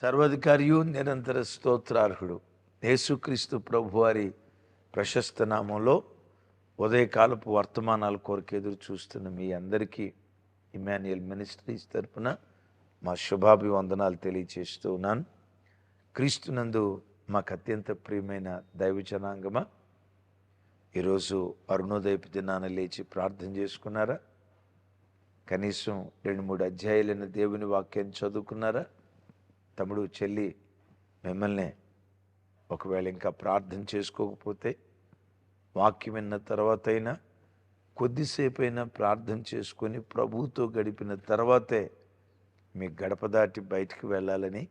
సర్వాధికారియు నిరంతర స్తోత్రార్హుడు. యేసుక్రీస్తు ప్రభువారి ప్రశస్త నామంలో ఉదయకాలపు వర్తమానాల కొరకు ఎదురు చూస్తున్న మీ అందరికీ ఇమాన్యుయల్ మినిస్ట్రీస్ తరపున మా శుభాభివందనాలు తెలియచేస్తూ ఉన్నాను. క్రీస్తునందు మాకు అత్యంత ప్రియమైన దైవ జనాంగమా? ఈరోజు అరుణోదయపు దినాన లేచి ప్రార్థన చేసుకున్నారా? కనీసం రెండు మూడు అధ్యాయులైన దేవుని వాక్యాన్ని చదువుకున్నారా? తమ్ముడు చెల్లి మిమ్మల్ని ఒకవేళ ఇంకా ప్రార్థన చేసుకోకపోతే వాక్యం విన్న తర్వాత అయినా కొద్దిసేపు అయినా ప్రార్థన చేసుకొని ప్రభువుతో గడిపిన తర్వాతే మీ గడప దాటి బయటికి వెళ్ళాలని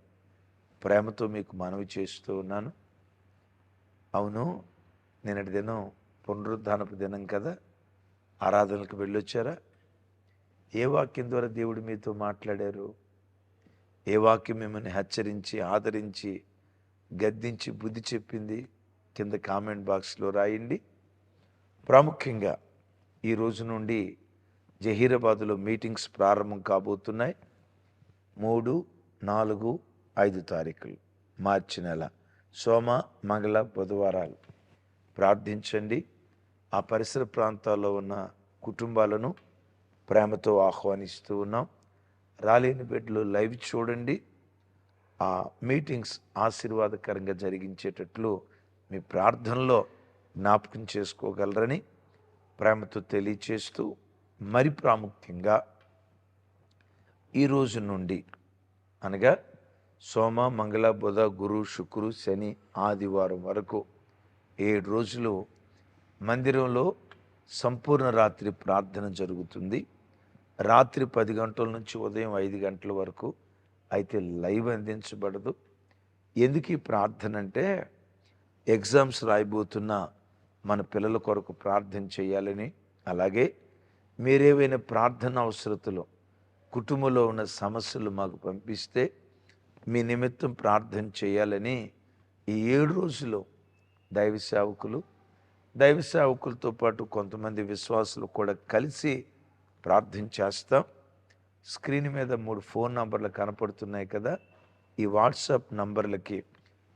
ప్రేమతో మీకు మనవి చేస్తూ ఉన్నాను. అవును నిన్నటి దినం పునరుద్ధానపు దినం కదా. ఆరాధనలకు వెళ్ళొచ్చారా? ఏ వాక్యం ద్వారా దేవుడు మీతో మాట్లాడారు? ఏ వాక్యం మిమ్మల్ని హెచ్చరించి ఆదరించి గద్దించి బుద్ధి చెప్పింది కింద కామెంట్ బాక్స్లో రాయండి. ప్రాముఖ్యంగా ఈ రోజు నుండి జహీరాబాద్లో మీటింగ్స్ ప్రారంభం కాబోతున్నాయి. మూడు నాలుగు ఐదు తారీఖులు మార్చి నెల. సోమ మంగళ బుధవారాలు. ప్రార్థించండి. ఆ పరిసర ప్రాంతాల్లో ఉన్న కుటుంబాలను ప్రేమతో ఆహ్వానిస్తూ ఉన్నాం. రాలేని బిడ్డలు లైవ్ చూడండి. ఆ మీటింగ్స్ ఆశీర్వాదకరంగా జరిగించేటట్లు మీ ప్రార్థనలో జ్ఞాపకం చేసుకోగలరని ప్రేమతో తెలియచేస్తూ మరి ప్రాముఖ్యంగా ఈ రోజు నుండి అనగా సోమ మంగళ బుధ గురు శుక్రు శని ఆదివారం వరకు ఏడు రోజులు మందిరంలో సంపూర్ణ రాత్రి ప్రార్థన జరుగుతుంది. రాత్రి పది గంటల నుంచి ఉదయం ఐదు గంటల వరకు అయితే లైవ్ అందించబడదు. ఎందుకు ఈ ప్రార్థన అంటే ఎగ్జామ్స్ రాయబోతున్న మన పిల్లల కొరకు ప్రార్థన చేయాలని అలాగే మీరేవైనా ప్రార్థన అవసరతలు కుటుంబంలో ఉన్న సమస్యలు మాకు పంపిస్తే మీ నిమిత్తం ప్రార్థన చేయాలని ఈ ఏడు రోజులు దైవ సేవకులు దైవ సేవకులతో పాటు కొంతమంది విశ్వాసులు కూడా కలిసి ప్రార్థన చేస్తాం స్క్రీన్ మీద మూడు ఫోన్ నంబర్లు కనపడుతున్నాయి కదా ఈ వాట్సాప్ నంబర్లకి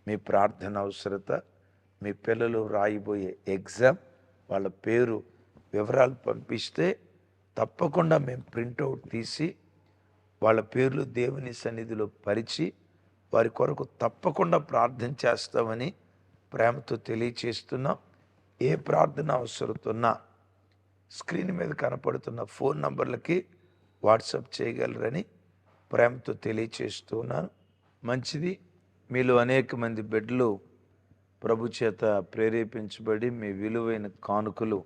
మీ ప్రార్థన అవసరత మీ పిల్లలు రాయిపోయే ఎగ్జామ్ వాళ్ళ పేరు వివరాలు పంపిస్తే తప్పకుండా మేము ప్రింటౌట్ తీసి వాళ్ళ పేర్లు దేవుని సన్నిధిలో పరిచి వారి కొరకు తప్పకుండా ప్రార్థన చేస్తామని ప్రేమతో తెలియచేస్తున్నాం. ఏ ప్రార్థన అవసరతున్నా స్క్రీన్ మీద కనపడుతున్న ఫోన్ నంబర్లకి వాట్సాప్ చేయగలరని ప్రేమతో తెలియచేస్తున్నాను మంచిది. మీలో అనేక మంది బిడ్డలు ప్రభు చేత ప్రేరేపించబడి మీ విలువైన కానుకలు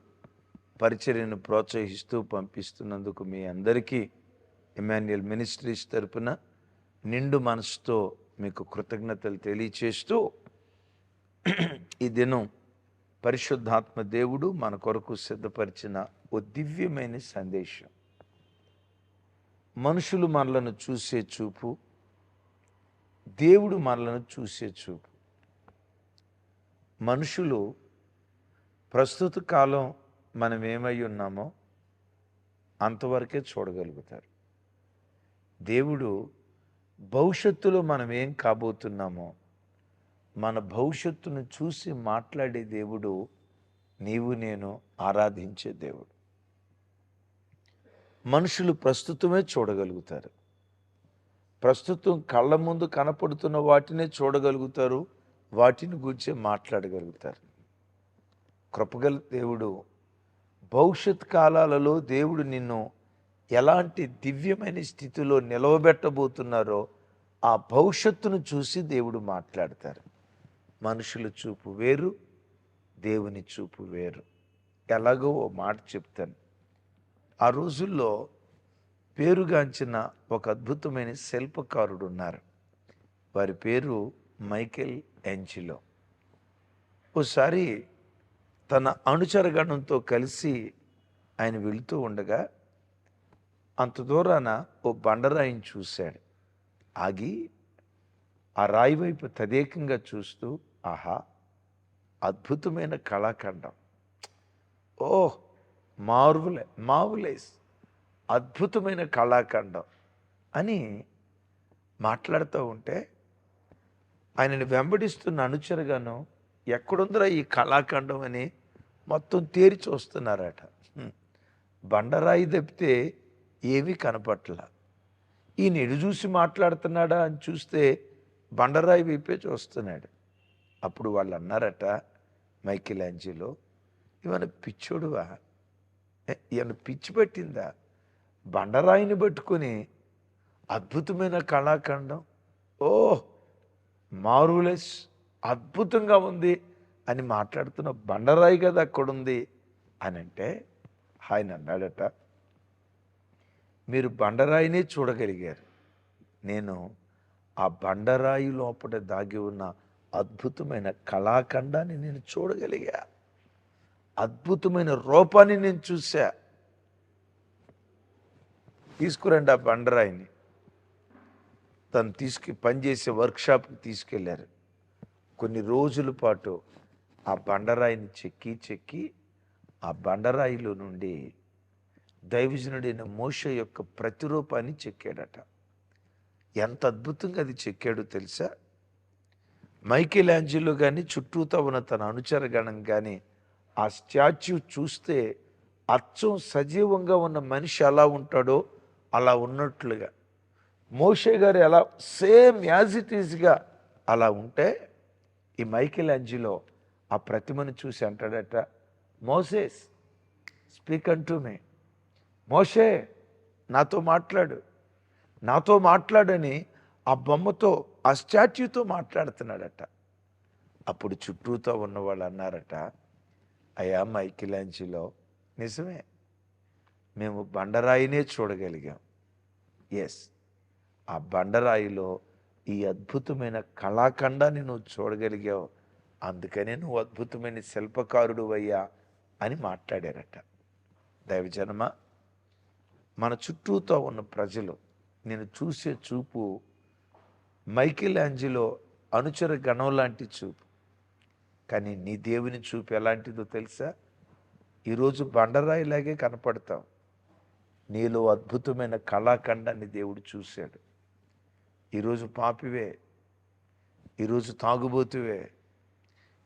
పరిచర్యను ప్రోత్సహిస్తూ పంపిస్తున్నందుకు మీ అందరికీ ఇమాన్యుయల్ మినిస్ట్రీస్ తరపున నిండు మనసుతో మీకు కృతజ్ఞతలు తెలియచేస్తూ ఈ దినం పరిశుద్ధాత్మ దేవుడు మన కొరకు సిద్ధపరిచిన ఓ దివ్యమైన సందేశం. మనుషులు మనలను చూసే చూపు దేవుడు మనలను చూసే చూపు. మనుషులు ప్రస్తుత కాలం మనం ఏమై ఉన్నామో అంతవరకే చూడగలుగుతారు. దేవుడు భవిష్యత్తులో మనం ఏం కాబోతున్నామో మన భవిష్యత్తును చూసి మాట్లాడే దేవుడు నీవు నేను ఆరాధించే దేవుడు. మనుషులు ప్రస్తుతమే చూడగలుగుతారు. ప్రస్తుతం కళ్ళ ముందు కనపడుతున్న వాటినే చూడగలుగుతారు వాటిని గురించి మాట్లాడగలుగుతారు. కృపగల దేవుడు భవిష్యత్ కాలాలలో దేవుడు నిన్ను ఎలాంటి దివ్యమైన స్థితిలో నిలవబెట్టబోతున్నారో ఆ భవిష్యత్తును చూసి దేవుడు మాట్లాడతారు. మనుషుల చూపు వేరు దేవుని చూపు వేరు. ఎలాగో ఓ మాట చెప్తాను. ఆ రోజుల్లో పేరుగాంచిన ఒక అద్భుతమైన శిల్పకారుడు ఉన్నారు వారి పేరు మైకేల్ ఎంజిలో ఓసారి తన అనుచరగణంతో కలిసి ఆయన వెళుతూ ఉండగా అంత దూరాన ఓ బండరాయిని చూశాడు. ఆగి ఆ రాయి వైపు తదేకంగా చూస్తూ ఆహా అద్భుతమైన కళాఖండం. ఓ మార్వులే మావులేస్ అద్భుతమైన కళాఖండం అని మాట్లాడుతూ ఉంటే ఆయనని వెంబడిస్తున్న అనుచరుగాను ఎక్కడుందిరా ఈ కళాఖండం అని మొత్తం తేరి చూస్తున్నారట. బండరాయి తప్పితే ఏమీ కనపట్ల. ఈయన ఎడు చూసి మాట్లాడుతున్నాడా అని చూస్తే బండరాయి వైపే చూస్తున్నాడు. అప్పుడు వాళ్ళు అన్నారట మైకిల్ యాంజిలో ఇవన్న పిచ్చోడువా ఈయన పిచ్చి పట్టిందా? బండరాయిని పట్టుకుని అద్భుతమైన కళాఖండం. ఓ మారులెస్ అద్భుతంగా ఉంది అని మాట్లాడుతున్న బండరాయి కదా అక్కడుంది అని అంటే ఆయన అన్నాడట మీరు బండరాయినే చూడగలిగారు. నేను ఆ బండరాయి లోపల దాగి ఉన్న అద్భుతమైన కళాఖండాన్ని నేను చూడగలిగా. అద్భుతమైన రూపాన్ని నేను చూసా తీసుకురండి ఆ బండరాయిని. తను తీసుకు పనిచేసే వర్క్షాప్కి తీసుకెళ్ళారు కొన్ని రోజుల పాటు ఆ బండరాయిని చెక్కి చెక్కి ఆ బండరాయిలో నుండి దైవజనుడైన మోష యొక్క ప్రతిరూపాన్ని చెక్కాడట. ఎంత అద్భుతంగా అది చెక్కాడో తెలుసా? మైకేల్ యాంజిలో కానీ చుట్టూతో ఉన్న తన అనుచరగణం కానీ ఆ స్టాచ్యూ చూస్తే అచ్చం సజీవంగా ఉన్న మనిషి ఎలా ఉంటాడో అలా ఉన్నట్లుగా. మోషే గారు ఎలా సేమ్ యాజ్ ఇట్ ఈజ్గా అలా ఉంటే ఈ మైకేల్ యాంజిలో ఆ ప్రతిమను చూసి అంటాడట మోసేస్ స్పీక్ అంటూ మే. మోషే నాతో మాట్లాడు. నాతో మాట్లాడని ఆ బొమ్మతో ఆ స్టాట్యూతో మాట్లాడుతున్నాడట. అప్పుడు చుట్టూతో ఉన్న వాళ్ళు అన్నారట అయా మైకిలాంచిలో నిజమే మేము బండరాయినే చూడగలిగాం. ఎస్ ఆ బండరాయిలో ఈ అద్భుతమైన కళాఖండాన్ని నువ్వు చూడగలిగావు అందుకనే నువ్వు అద్భుతమైన శిల్పకారుడు అయ్యా అని మాట్లాడారట. దైవజనమ మన చుట్టూతో ఉన్న ప్రజలు నేను చూసే చూపు మైకిల్ యాంజిలో అనుచర గణం లాంటి చూపు. కానీ నీ దేవుని చూపు ఎలాంటిదో తెలుసా? ఈరోజు బండరాయిలాగే కనపడతాం. నీలో అద్భుతమైన కళాఖండాన్ని దేవుడు చూశాడు. ఈరోజు పాపివే. ఈరోజు తాగుబోతువే.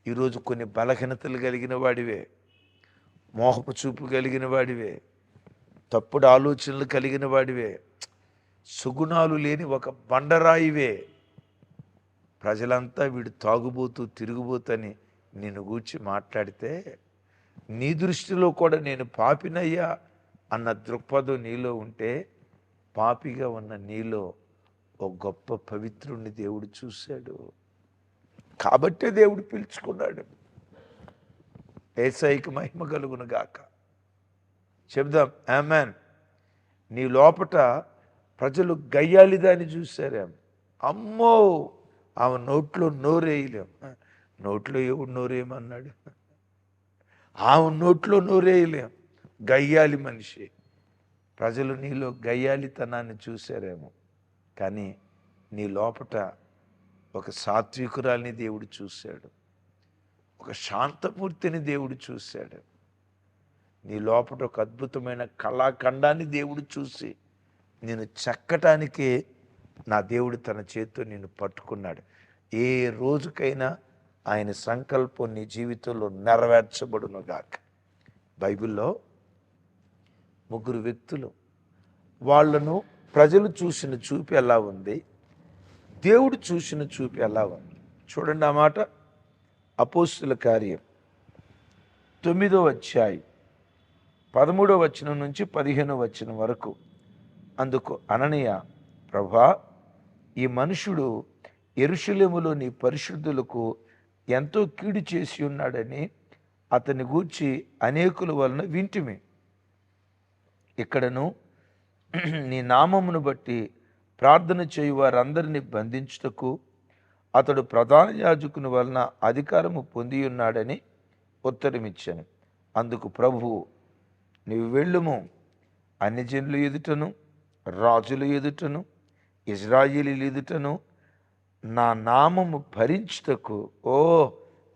ఈరోజు కొన్ని బలహీనతలు కలిగిన వాడివే. మోహపు చూపు కలిగిన వాడివే. తప్పుడు ఆలోచనలు కలిగిన వాడివే. సుగుణాలు లేని ఒక బండరాయివే. ప్రజలంతా వీడు తాగుబోతూ తిరుగుబోతని నేను గూర్చి మాట్లాడితే నీ దృష్టిలో కూడా నేను పాపినయ్యా అన్న దృక్పథం నీలో ఉంటే పాపిగా ఉన్న నీలో ఒక గొప్ప పవిత్రుణ్ణి దేవుడు చూశాడు. కాబట్టే దేవుడు పిలుచుకున్నాడు. ఏసైకి మహిమ కలుగును గాక. చెప్దాం ఆమెన్. నీ లోపట ప్రజలు గయ్యాలిదాన్ని చూశారేం అమ్మో! ఆమె నోట్లో నోరేయలేం. నోట్లో ఎవడు నోరేయమన్నాడు? ఆమె నోట్లో నోరేయలేం. గయ్యాలి మనిషి. ప్రజలు నీలో గయ్యాలితనాన్ని చూశారేమో. కానీ నీ లోపట ఒక సాత్వికురాల్ని దేవుడు చూశాడు. ఒక శాంతమూర్తిని దేవుడు చూశాడు. నీ లోపట ఒక అద్భుతమైన కళాఖండాన్ని దేవుడు చూసి నేను చెక్కటానికే నా దేవుడు తన చేతితో నేను పట్టుకున్నాడు. ఏ రోజుకైనా ఆయన సంకల్పం నీ జీవితంలో నెరవేర్చబడునుగాక బైబిల్లో ముగ్గురు వ్యక్తులు వాళ్ళను ప్రజలు చూసిన చూపు ఎలా ఉంది? దేవుడు చూసిన చూపు ఎలా ఉంది? చూడండి ఆ మాట. అపోస్తుల కార్యం తొమ్మిదో అధ్యాయం పదమూడో వచనం నుంచి పదిహేనో వచనం వరకు అందుకు అననీయ ప్రభా ఈ మనుషుడు ఎరుషులేములోని పరిశుద్ధులకు ఎంతో కీడు చేసి ఉన్నాడని అతని గూర్చి అనేకుల వలన వింటిమి. ఇక్కడను నీ నామమును బట్టి ప్రార్థన చేయు వారందరినీ బంధించుటకు అతడు ప్రధాన యాజకుని వలన అధికారము పొంది ఉన్నాడని ఉత్తరమిచ్చాను. అందుకు ప్రభువు నీవు వెళ్ళుము. అన్ని జనుల ఎదుటను రాజుల ఎదుటను ఇజ్రాయిలీల ఎదుటను నా నామము భరించుటకు ఓ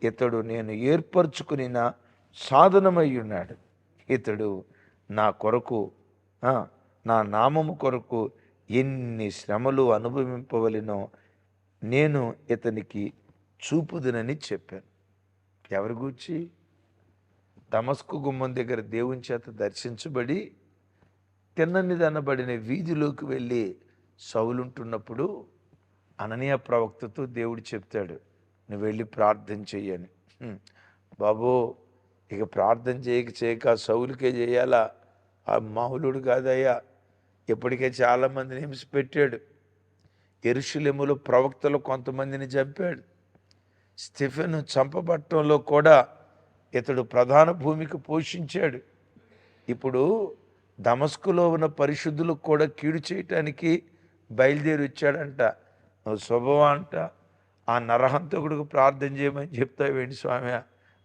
ఇతడు నేను ఏర్పరచుకుని నా సాధనమై ఉన్నాడు ఇతడు నా కొరకు నా నామము కొరకు ఎన్ని శ్రమలు అనుభవింపవలెనో నేను ఇతనికి చూపుదునని చెప్పాను. ఎవరి గూర్చి? దమస్కు గుమ్మం దగ్గర దేవుని చేత దర్శించబడి తిన్ననిదనబడిన వీధిలోకి వెళ్ళి సౌలుంటున్నప్పుడు అననీయ ప్రవక్తతో దేవుడు చెప్తాడు నువ్వు వెళ్ళి ప్రార్థన చెయ్యని. హ్మ్. బాబు ఇక ప్రార్థన చేయక చేయక సౌలుకే చేయాలా? ఆ మామూలుడు కాదయ్యా. ఇప్పటికే చాలామందిని హింస పెట్టాడు ఎరుషులెములు ప్రవక్తలు కొంతమందిని చంపాడు. స్టిఫెన్ చంపబట్టంలో కూడా ఇతడు ప్రధాన భూమికి పోషించాడు. ఇప్పుడు దమస్కులో ఉన్న పరిశుద్ధులకు కూడా కీడు చేయటానికి బయలుదేరి వచ్చాడంట నువ్వు శుభమా అంట ఆ నరహంతకుడికి ప్రార్థన చేయమని చెప్తావేంటి స్వామి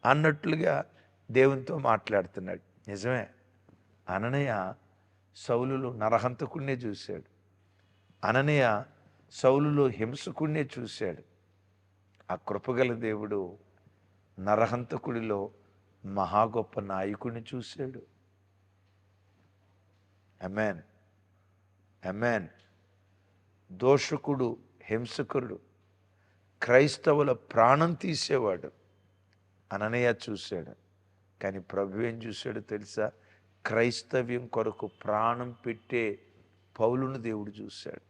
అన్నట్లుగా దేవునితో మాట్లాడుతున్నాడు. నిజమే అననయ్య సౌలులో నరహంతకుడినే చూశాడు. అననయ్య సౌలులో హింసకుడినే చూశాడు. ఆ కృపగల దేవుడు నరహంతకుడిలో మహా గొప్ప నాయకుడిని చూశాడు. అమెన్ అమెన్ దోషకుడు హింసకుడు క్రైస్తవుల ప్రాణం తీసేవాడు. అననయ్య చూశాడు. కానీ ప్రభు ఏం చూశాడు తెలుసా? క్రైస్తవ్యం కొరకు ప్రాణం పెట్టే పౌలును దేవుడు చూశాడు.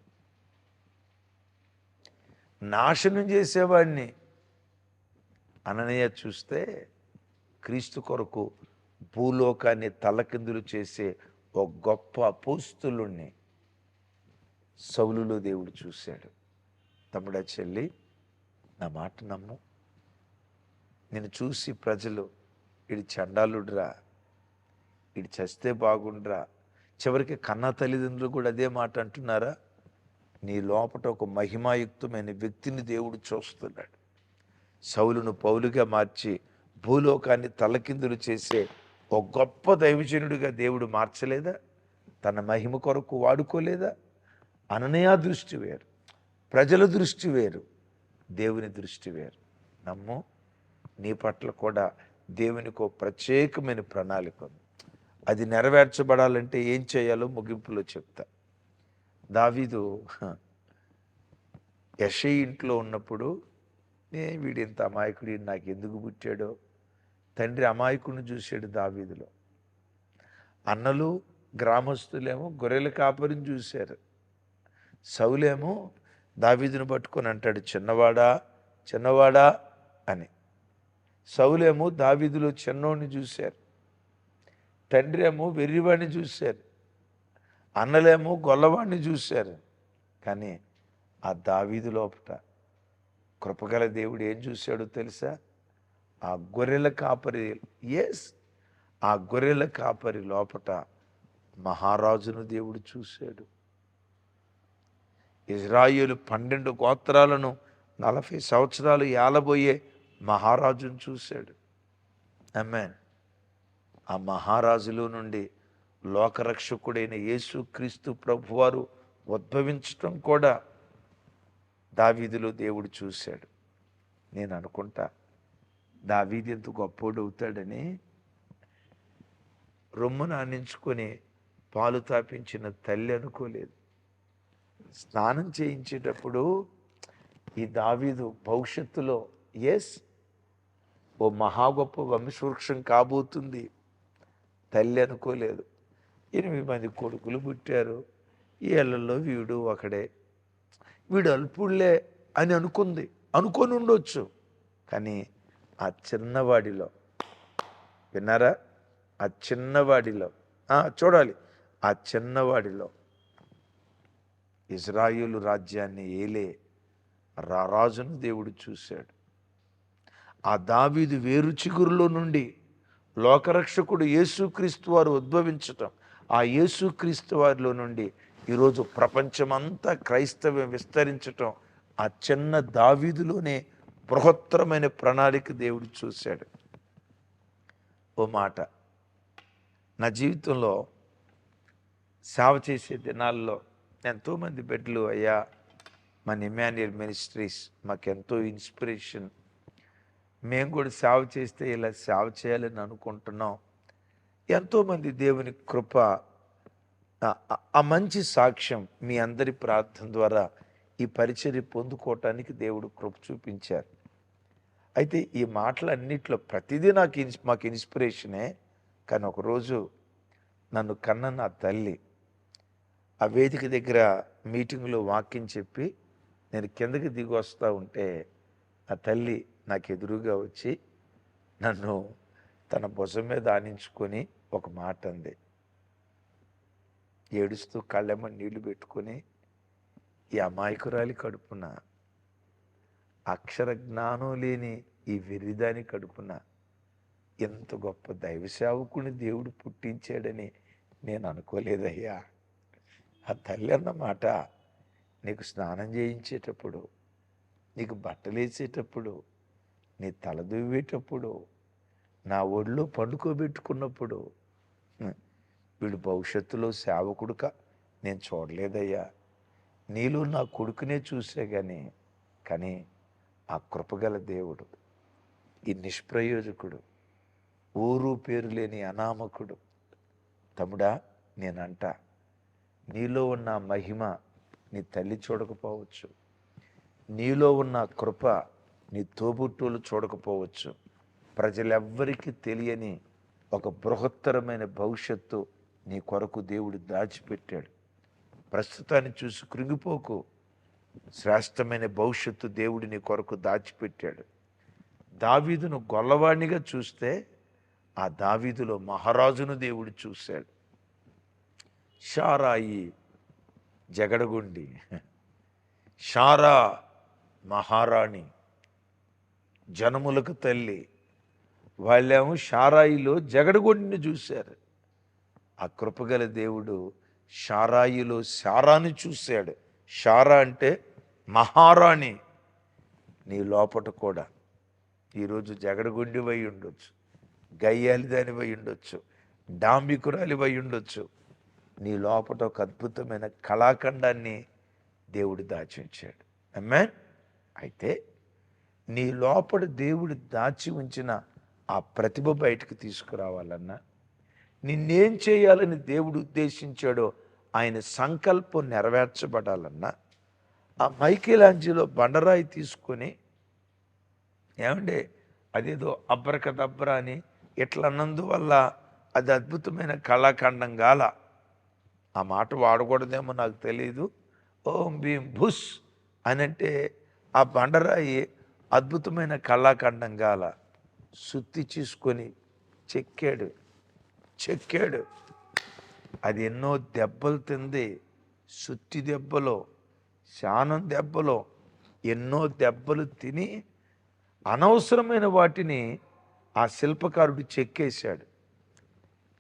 నాశనం చేసేవాడిని అననయ్య చూస్తే క్రీస్తు కొరకు భూలోకాన్ని తలకిందులు చేసే ఒక గొప్ప అపోస్తులుణ్ణి సౌలులో దేవుడు చూశాడు. తమ్ముడా చెల్లి నా మాట నమ్ము. నేను చూసి ప్రజలు ఇడి చండాలుడ్రా ఇడి చస్తే బాగుండ్రా చివరికి కన్న తల్లిదండ్రులు కూడా అదే మాట అంటున్నారా? నీ లోపట ఒక మహిమాయుక్తమైన వ్యక్తిని దేవుడు చూస్తున్నాడు. సౌలును పౌలుగా మార్చి భూలోకాన్ని తలకిందులు చేసే ఒక గొప్ప దైవజనుడిగా దేవుడు మార్చలేదా? తన మహిమ కొరకు వాడుకోలేదా? అననయా దృష్టి వేరు. ప్రజల దృష్టి వేరు. దేవుని దృష్టి వేరు. నమ్ము నీ పట్ల కూడా దేవునికి ఒక ప్రత్యేకమైన ప్రణాళిక ఉంది. అది నెరవేర్చబడాలంటే ఏం చేయాలో ముగింపులో చెప్తా. దావీదు యషై ఇంట్లో ఉన్నప్పుడు నే వీడింత ఇంత అమాయకుడు నాకు ఎందుకు పుట్టాడో? తండ్రి అమాయకుడిని చూశాడు దావీదులో. అన్నలు గ్రామస్తులేమో గొర్రెల కాపరిని చూశారు. సౌలేమో దావీదును పట్టుకొని అంటాడు చిన్నవాడా చిన్నవాడా అని. సౌలేమో దావీదులో చిన్నోడిని చూశారు. తండ్రి ఏమో వెర్రివాడిని చూశారు. అన్నలేమో గొల్లవాడిని చూశారు. కానీ ఆ దావీదు లోపట కృపగల దేవుడు ఏం చూశాడో తెలుసా? ఆ గొర్రెల కాపరి ఎస్ ఆ గొర్రెల కాపరి లోపట మహారాజును దేవుడు చూశాడు. ఇజ్రాయిలు పన్నెండు గోత్రాలను నలభై సంవత్సరాలు ఏలబోయే మహారాజును చూశాడు. అమ్మాన్ ఆ మహారాజులో నుండి లోకరక్షకుడైన యేసు క్రీస్తు ప్రభువారు ఉద్భవించటం కూడా దావీదులో దేవుడు చూశాడు. నేను అనుకుంటా దావీది ఎంత గొప్పోడు అవుతాడని రొమ్ము నానించుకొని పాలు తాపించిన తల్లి అనుకోలేదు. స్నానం చేయించేటప్పుడు ఈ దావీదు భవిష్యత్తులో ఎస్ ఓ మహా గొప్ప వంశవృక్షం కాబోతుంది. తల్లి అనుకోలేదు. ఎనిమిది మంది కొడుకులు పుట్టారు. ఈ ఏళ్ళలో వీడు ఒకడే. వీడు అల్పుళ్ళే అని అనుకుంది. అనుకొని ఉండొచ్చు. కానీ ఆ చిన్నవాడిలో. విన్నారా? ఆ చిన్నవాడిలో. చూడాలి. ఆ చిన్నవాడిలో. ఇజ్రాయిలు రాజ్యాన్ని ఏలే. రారాజును దేవుడు చూశాడు. ఆ దావీదు వేరు చిగురులో నుండి లోకరక్షకుడు యేసుక్రీస్తు వారు ఉద్భవించటం ఆ యేసుక్రీస్తు వారిలో నుండి ఈరోజు ప్రపంచమంతా క్రైస్తవ్యం విస్తరించటం ఆ చిన్న దావీదులోనే బృహత్తరమైన ప్రణాళిక దేవుడు చూశాడు. ఓ మాట. నా జీవితంలో సేవ చేసే దినాల్లో ఎంతోమంది బిడ్డలు అయ్యా మన ఇమాన్యుయల్ మినిస్ట్రీస్ మాకెంతో ఇన్స్పిరేషన్. మేము కూడా సేవ చేస్తే ఇలా సేవ చేయాలని అనుకుంటున్నాం. ఎంతోమంది దేవుని కృప ఆ- మంచి సాక్ష్యం మీ అందరి ప్రార్థన ద్వారా ఈ పరిచర్య పొందుకోవటానికి దేవుడు కృప చూపించారు. అయితే ఈ మాటలన్నిట్లో ప్రతిదీ నాకు ఇన్స్ మాకు ఇన్స్పిరేషనే. కానీ ఒకరోజు నన్ను కన్న నా తల్లి ఆ వేదిక దగ్గర మీటింగ్లో వాక్యం చెప్పి నేను కిందకి దిగి వస్తూ ఉంటే ఆ తల్లి నాకు ఎదురుగా వచ్చి నన్ను తన భుజం మీద ఆనించుకొని ఒక మాట అంది. ఏడుస్తూ కళ్ళెమ్మ నీళ్ళు పెట్టుకొని ఈ అమాయకురాలి కడుపున అక్షర జ్ఞానం లేని ఈ వెర్రిదాని కడుపున ఎంత గొప్ప దైవ సేవకుని దేవుడు పుట్టించాడని నేను అనుకోలేదయ్యా. ఆ తల్లి అన్నమాట నీకు స్నానం చేయించేటప్పుడు నీకు బట్టలేసేటప్పుడు నీ తల దువ్వేటప్పుడు నా ఒడిలో పండుకోబెట్టుకున్నప్పుడు వీడు భవిష్యత్తులో సేవకుడుక నేను చూడలేదయ్యా. నీలో నా కొడుకునే చూసే కానీ కానీ ఆ కృపగల దేవుడు ఈ నిష్ప్రయోజకుడు ఊరు పేరు లేని అనామకుడు. తమ్ముడా నేనంట నీలో ఉన్న మహిమ నీ తల్లి చూడకపోవచ్చు. నీలో ఉన్న కృప నీ తోబుట్టువులు చూడకపోవచ్చు. ప్రజలెవ్వరికీ తెలియని ఒక బృహత్తరమైన భవిష్యత్తు నీ కొరకు దేవుడు దాచిపెట్టాడు. ప్రస్తుతాన్ని చూసి కృంగిపోకు. శ్రేష్టమైన భవిష్యత్తు దేవుడు నీ కొరకు దాచిపెట్టాడు. దావీదును గొల్లవాణిగా చూస్తే ఆ దావీదులో మహారాజును దేవుడు చూశాడు. షారాయి జగడగుండి షారా మహారాణి జనములకు తల్లి వాళ్ళేమో షారాయిలో జగడగొండిని చూశారు. ఆ కృపగల దేవుడు షారాయిలో శారాని చూశాడు. షారా అంటే మహారాణి నీ లోపట కూడా ఈరోజు జగడగొండివై ఉండొచ్చు గయ్యాలిదానివై ఉండొచ్చు డాంబికురాలివై ఉండొచ్చు. నీ లోపట ఒక అద్భుతమైన కళాఖండాన్ని దేవుడు దాచి ఉంచాడు అమ్మా అయితే నీ లోపల దేవుడు దాచి ఉంచిన ఆ ప్రతిభ బయటకు తీసుకురావాలన్నా నిన్నేం చేయాలని దేవుడు ఉద్దేశించాడో ఆయన సంకల్పం నెరవేర్చబడాలన్నా ఆ మైకేలాంజిలో బండరాయి తీసుకొని ఏమంటే అదేదో అబ్బరకదబ్బర అని ఇట్లా అన్నందువల్ల అది అద్భుతమైన కళాఖండం గాల. ఆ మాట వాడకూడదేమో నాకు తెలియదు ఓం భీం భుస్ అని అంటే ఆ బండరాయి అద్భుతమైన కళాఖండం గాల. సుత్తి తీసుకొని చెక్కాడు. చెక్కాడు. అది ఎన్నో దెబ్బలు తింది. సుత్తి దెబ్బలో శానం దెబ్బలో ఎన్నో దెబ్బలు తిని అనవసరమైన వాటిని ఆ శిల్పకారుడు చెక్కేశాడు.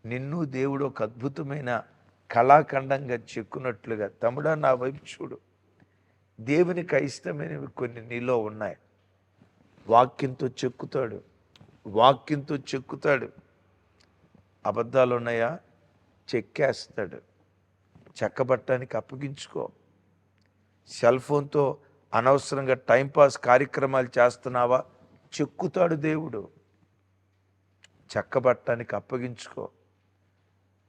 నిన్ను దేవుడు ఒక అద్భుతమైన కళాఖండంగా చెక్కున్నట్లుగా. తమ్ముడా నా వైపు చూడు. దేవునికి అయిష్టమైనవి కొన్ని నీలో ఉన్నాయి. వాక్యంతో చెక్కుతాడు. వాక్యంతో చెక్కుతాడు. అబద్ధాలు ఉన్నాయా చెక్కేస్తాడు. చెక్కబట్టానికి అప్పగించుకో. సెల్ ఫోన్తో అనవసరంగా టైంపాస్ కార్యక్రమాలు చేస్తున్నావా? చెక్కుతాడు దేవుడు. చెక్కబట్టానికి అప్పగించుకో.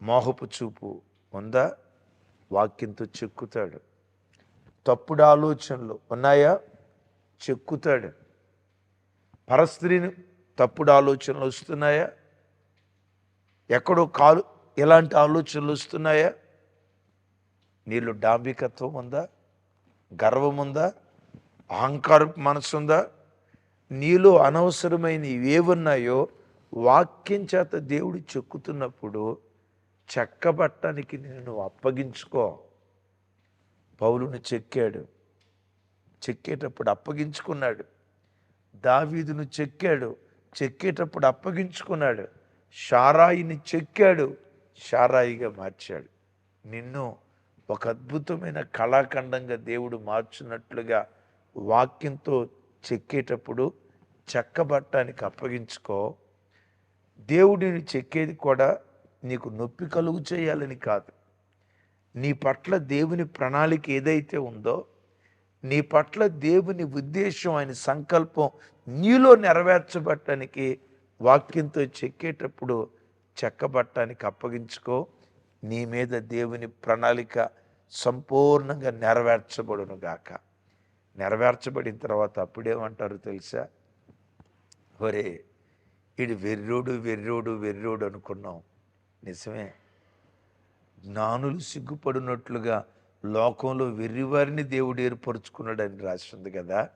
మోహపు చూపు ఉందా? వాక్యంతో చెక్కుతాడు. తప్పుడు ఆలోచనలు ఉన్నాయా? చెక్కుతాడు. పరస్త్రీని తప్పుడు ఆలోచనలు వస్తున్నాయా? ఎక్కడో కాలు ఎలాంటి ఆలోచనలు వస్తున్నాయా? నీళ్ళు డాంబికత్వం ఉందా? గర్వం ఉందా అహంకారపు మనసు ఉందా నీలో అనవసరమైన ఏవున్నాయో వాక్యం చేత దేవుడు చెక్కుతున్నప్పుడు చెక్కబట్టడానికి నేను అప్పగించుకో. పౌలును చెక్కాడు. చెక్కేటప్పుడు అప్పగించుకున్నాడు. దావీదును చెక్కాడు. చెక్కేటప్పుడు అప్పగించుకున్నాడు. షారాయిని చెక్కాడు. షారాయిగా మార్చాడు. నిన్ను ఒక అద్భుతమైన కళాఖండంగా దేవుడు మార్చినట్లుగా వాక్యంతో చెక్కేటప్పుడు చెక్కబట్టానికి అప్పగించుకో. దేవుడిని చెక్కేది కూడా నీకు నొప్పి కలుగు చేయాలని కాదు. నీ పట్ల దేవుని ప్రణాళిక ఏదైతే ఉందో నీ పట్ల దేవుని ఉద్దేశం ఆయన సంకల్పం నీలో నెరవేర్చబట్టడానికి వాక్యంతో చెక్కేటప్పుడు చెక్కబట్టానికి అప్పగించుకో. నీ మీద దేవుని ప్రణాళిక సంపూర్ణంగా నెరవేర్చబడును గాక నెరవేర్చబడిన తర్వాత అప్పుడేమంటారు తెలుసా? ఒరే ఈడు వెర్రోడు వెర్రోడు వెర్రోడు అనుకున్నాం. నిజమే. జ్ఞానులు సిగ్గుపడినట్లుగా లోకంలో వెర్రివారిని దేవుడు ఏర్పరచుకున్నాడని రాసింది కదా.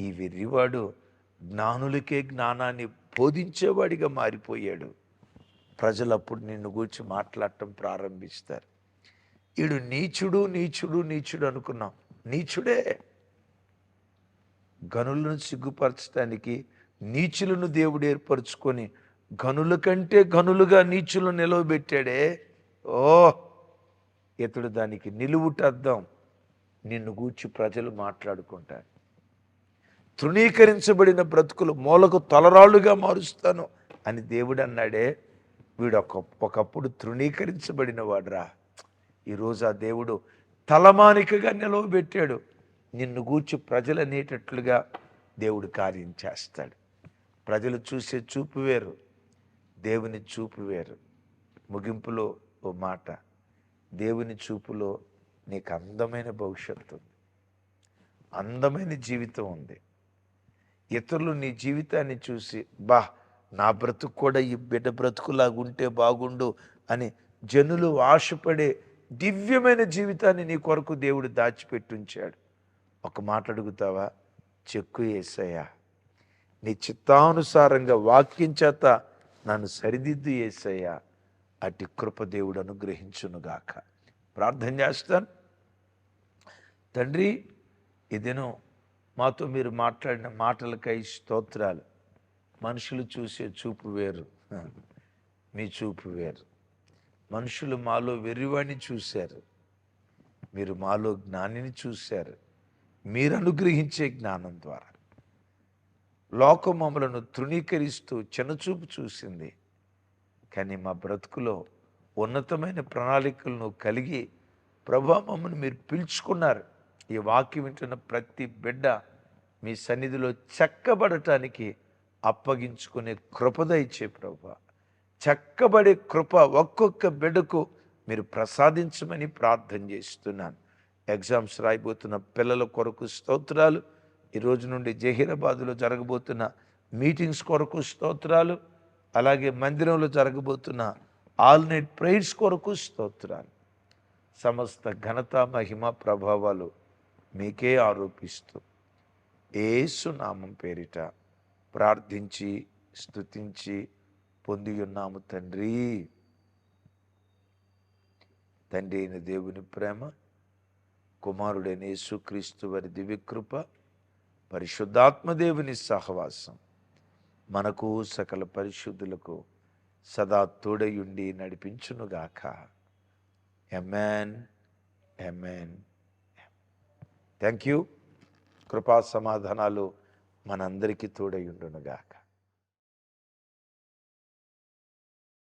ఈ వెర్రివాడు జ్ఞానులకే జ్ఞానాన్ని బోధించేవాడిగా మారిపోయాడు. ప్రజలు అప్పుడు నిన్ను గూర్చి మాట్లాడటం ప్రారంభిస్తారు. ఈడు నీచుడు నీచుడు నీచుడు అనుకున్నాం. నీచుడే. గనులను సిగ్గుపరచడానికి నీచులను దేవుడు ఏర్పరచుకొని గనుల కంటే గనులుగా నీచులను నిలవబెట్టాడే. ఓ ఇతడు దానికి నిలువుటద్దాం. నిన్ను గూర్చి ప్రజలు మాట్లాడుకుంటారు. తృణీకరించబడిన బ్రతుకులు మూలకు తలరాళ్ళుగా మారుస్తాను అని దేవుడు అన్నాడే. వీడు ఒక ఒకప్పుడు తృణీకరించబడిన వాడురా ఈరోజు ఆ దేవుడు తలమానికగా నిలవబెట్టాడు. నిన్ను గూర్చి ప్రజలు అనేటట్లుగా దేవుడు కార్యం చేస్తాడు. ప్రజలు చూసే చూపు వేరు దేవుని చూపు వేరు. ముగింపులో ఓ మాట దేవుని చూపులో నీకు అందమైన భవిష్యత్తు ఉంది. అందమైన జీవితం ఉంది. ఇతరులు నీ జీవితాన్ని చూసి బా నా బ్రతుకు కూడా ఈ బిడ్డ బ్రతుకులాగా ఉంటే బాగుండు అని జనులు ఆశపడే దివ్యమైన జీవితాన్ని నీ కొరకు దేవుడు దాచిపెట్టుంచాడు ఒక మాట అడుగుతావా? చెక్కు ఏసయ్యా. నీ చిత్తానుసారంగా వాక్యం చేత నన్ను సరిదిద్దు ఏసయ్యా. అటు కృపదేవుడు అనుగ్రహించునుగాక. ప్రార్థన చేస్తాను. తండ్రి ఇదేనో మాతో మీరు మాట్లాడిన మాటలకై స్తోత్రాలు. మనుషులు చూసే చూపు వేరు. మీ చూపు వేరు. మనుషులు మాలో వెర్రివాణ్ణి చూశారు. మీరు మాలో జ్ఞానిని చూశారు. మీరు అనుగ్రహించే జ్ఞానం ద్వారా. లోకం మమ్మలను తృణీకరిస్తూ చిన్నచూపు చూసింది. కానీ మా బ్రతుకులో ఉన్నతమైన ప్రణాళికలను కలిగి ప్రభా మమ్మల్ని మీరు పిలుచుకున్నారు. ఈ వాక్యం వింటున్న ప్రతి బిడ్డ మీ సన్నిధిలో చెక్కబడటానికి అప్పగించుకునే కృపద ఇచ్చే ప్రభా. చెక్కబడే కృప ఒక్కొక్క బిడ్డకు మీరు ప్రసాదించమని ప్రార్థన చేస్తున్నాను. ఎగ్జామ్స్ రాయిపోతున్న పిల్లల కొరకు స్తోత్రాలు. ఈరోజు నుండి జహీరాబాద్లో జరగబోతున్న మీటింగ్స్ కొరకు స్తోత్రాలు. అలాగే మందిరంలో జరగబోతున్న ఆల్ నైట్ ప్రేయర్స్ కొరకు స్తోత్రాలు. సమస్త ఘనత మహిమ ప్రభావాలు మీకే ఆరోపిస్తూ ఏసు నామం పేరిట ప్రార్థించి స్తుతించి పొంది ఉన్నాము తండ్రి. తండ్రి అయిన దేవుని ప్రేమ కుమారుడైన యేసుక్రీస్తు వారి దివ్యకృప పరిశుద్ధాత్మదేవుని సహవాసం మనకు సకల పరిశుద్ధులకు సదా తోడయుండి నడిపించునుగాక. ఎమెన్ ఎమెన్ థ్యాంక్ యూ కృపా సమాధానాలు మనందరికీ తోడయుండునుగాక